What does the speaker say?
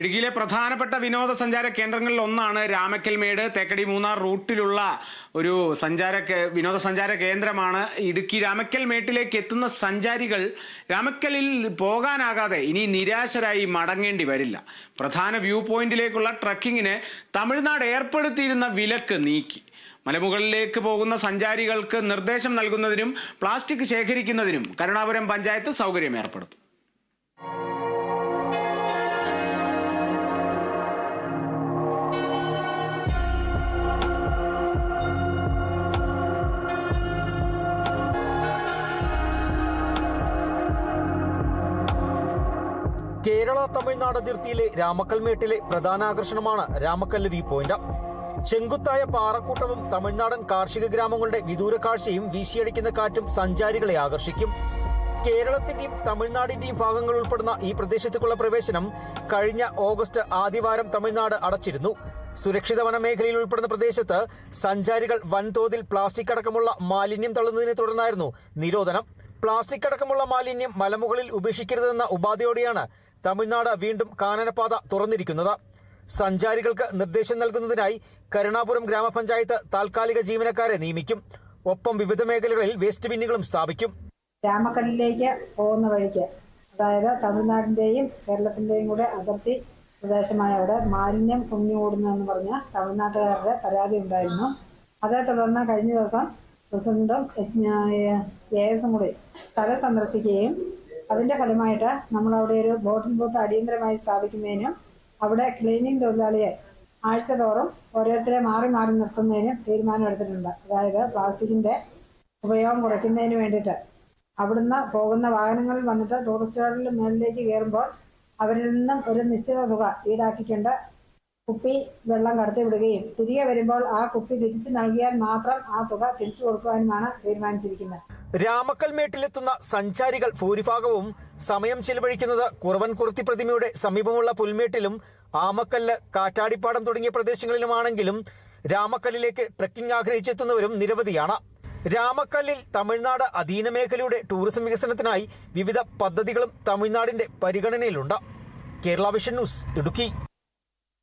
ഇടുക്കിയിലെ പ്രധാനപ്പെട്ട വിനോദസഞ്ചാര കേന്ദ്രങ്ങളിൽ ഒന്നാണ് രാമക്കൽമേട്. തേക്കടി മൂന്നാർ റൂട്ടിലുള്ള ഒരു സഞ്ചാര വിനോദസഞ്ചാര കേന്ദ്രമാണ് ഇടുക്കി. രാമക്കൽമേട്ടിലേക്ക് എത്തുന്ന സഞ്ചാരികൾ രാമക്കലിൽ പോകാനാകാതെ ഇനി നിരാശരായി മടങ്ങേണ്ടി വരില്ല. പ്രധാന വ്യൂ പോയിന്റിലേക്കുള്ള ട്രക്കിങ്ങിന് തമിഴ്നാട് ഏർപ്പെടുത്തിയിരുന്ന വിലക്ക് നീക്കി. മലമുകളിലേക്ക് പോകുന്ന സഞ്ചാരികൾക്ക് നിർദ്ദേശം നൽകുന്നതിനും പ്ലാസ്റ്റിക് ശേഖരിക്കുന്നതിനും കരുണാപുരം പഞ്ചായത്ത് സൗകര്യം ഏർപ്പെടുത്തും. കേരള തമിഴ്നാട് അതിർത്തിയിലെ രാമക്കൽമേട്ടിലെ പ്രധാന ആകർഷണമാണ് രാമക്കല്ല് വ്യൂ പോയിന്റ്. ചെങ്കുത്തായ പാറക്കൂട്ടവും തമിഴ്നാടൻ കാർഷിക ഗ്രാമങ്ങളുടെ വിദൂര കാഴ്ചയും വീശിയടിക്കുന്ന കാറ്റും സഞ്ചാരികളെ ആകർഷിക്കും. കേരളത്തിന്റെയും തമിഴ്നാടിന്റെയും ഭാഗങ്ങൾ ഉൾപ്പെടുന്ന ഈ പ്രദേശത്തേക്കുള്ള പ്രവേശനം കഴിഞ്ഞ ഓഗസ്റ്റ് ആദ്യവാരം തമിഴ്നാട് അടച്ചിരുന്നു. സുരക്ഷിത വനമേഖലയിൽ ഉൾപ്പെടുന്ന പ്രദേശത്ത് സഞ്ചാരികൾ വൻതോതിൽ പ്ലാസ്റ്റിക് അടക്കമുള്ള മാലിന്യം തള്ളുന്നതിനെ തുടർന്നായിരുന്നു നിരോധനം. പ്ലാസ്റ്റിക് അടക്കമുള്ള മാലിന്യം മലമുകളിൽ ഉപേക്ഷിക്കരുതെന്ന ഉപാധിയോടെയാണ് തമിഴ്നാട് വീണ്ടും കാനനപാത തുറന്നിരിക്കുന്നത്. സഞ്ചാരികൾക്ക് നിർദ്ദേശം നൽകുന്നതിനായി കരുണാപുരം ഗ്രാമപഞ്ചായത്ത് താൽക്കാലിക ജീവനക്കാരെ നിയമിക്കും. ഒപ്പം വിവിധ മേഖലകളിൽ വേസ്റ്റ് ബിന്നുകളും സ്ഥാപിക്കും. രാമക്കല്ലിലേക്ക് പോകുന്ന വഴിക്ക് അതായത് തമിഴ്നാടിന്റെയും കേരളത്തിന്റെയും കൂടെ അതിർത്തി പ്രദേശമായ അവിടെ മാലിന്യം കുമിഞ്ഞുകൂടുന്നതെന്ന് പറഞ്ഞ തമിഴ്നാട്ടുകാരുടെ പരാതി ഉണ്ടായിരുന്നു. അതേ തുടർന്ന് കഴിഞ്ഞ ദിവസം പ്രസിഡന്റും എ എസും കൂടി സ്ഥലം സന്ദർശിക്കുകയും അതിന്റെ ഫലമായിട്ട് നമ്മൾ അവിടെ ഒരു ബോട്ടിംഗ് ബൂത്ത് അടിയന്തരമായി സ്ഥാപിക്കുന്നതിനും അവിടെ ക്ലീനിങ് തൊഴിലാളിയെ ആഴ്ചതോറും ഓരോരുത്തരെ മാറി മാറി നിർത്തുന്നതിനും തീരുമാനമെടുത്തിട്ടുണ്ട് അതായത് പ്ലാസ്റ്റിക്കിന്റെ ഉപയോഗം കുറയ്ക്കുന്നതിന് വേണ്ടിയിട്ട്. അവിടുന്ന് പോകുന്ന വാഹനങ്ങളിൽ വന്നിട്ട് ടൂറിസ്റ്റുകളുടെ മേളിലേക്ക് കയറുമ്പോൾ അവരിൽ നിന്നും ഒരു നിശ്ചിത തുക ഈടാക്കിക്കൊണ്ട് കുപ്പി വെള്ളം കടത്തി വിടുകയും തിരികെ വരുമ്പോൾ ആ കുപ്പി തിരിച്ചു നൽകിയാൽ മാത്രം ആ തുക തിരിച്ചു കൊടുക്കുവാനുമാണ് തീരുമാനിച്ചിരിക്കുന്നത്. രാമക്കൽമേട്ടിലെത്തുന്ന സഞ്ചാരികൾ ഭൂരിഭാഗവും സമയം ചെലവഴിക്കുന്നത് കുറവൻ കുറവൻകുറുത്തി പ്രതിമയുടെ സമീപമുള്ള പുൽമേട്ടിലും ആമക്കല്ല് കാറ്റാടിപ്പാടം തുടങ്ങിയ പ്രദേശങ്ങളിലുമാണെങ്കിലും രാമക്കല്ലിലേക്ക് ട്രെക്കിംഗ് ആഗ്രഹിച്ചെത്തുന്നവരും നിരവധിയാണ്. രാമക്കല്ലിൽ തമിഴ്നാട് അധീന മേഖലയുടെ ടൂറിസം വികസനത്തിനായി വിവിധ പദ്ധതികളും തമിഴ്നാടിന്റെ പരിഗണനയിലുണ്ട്. Kerala Vision News Idukki.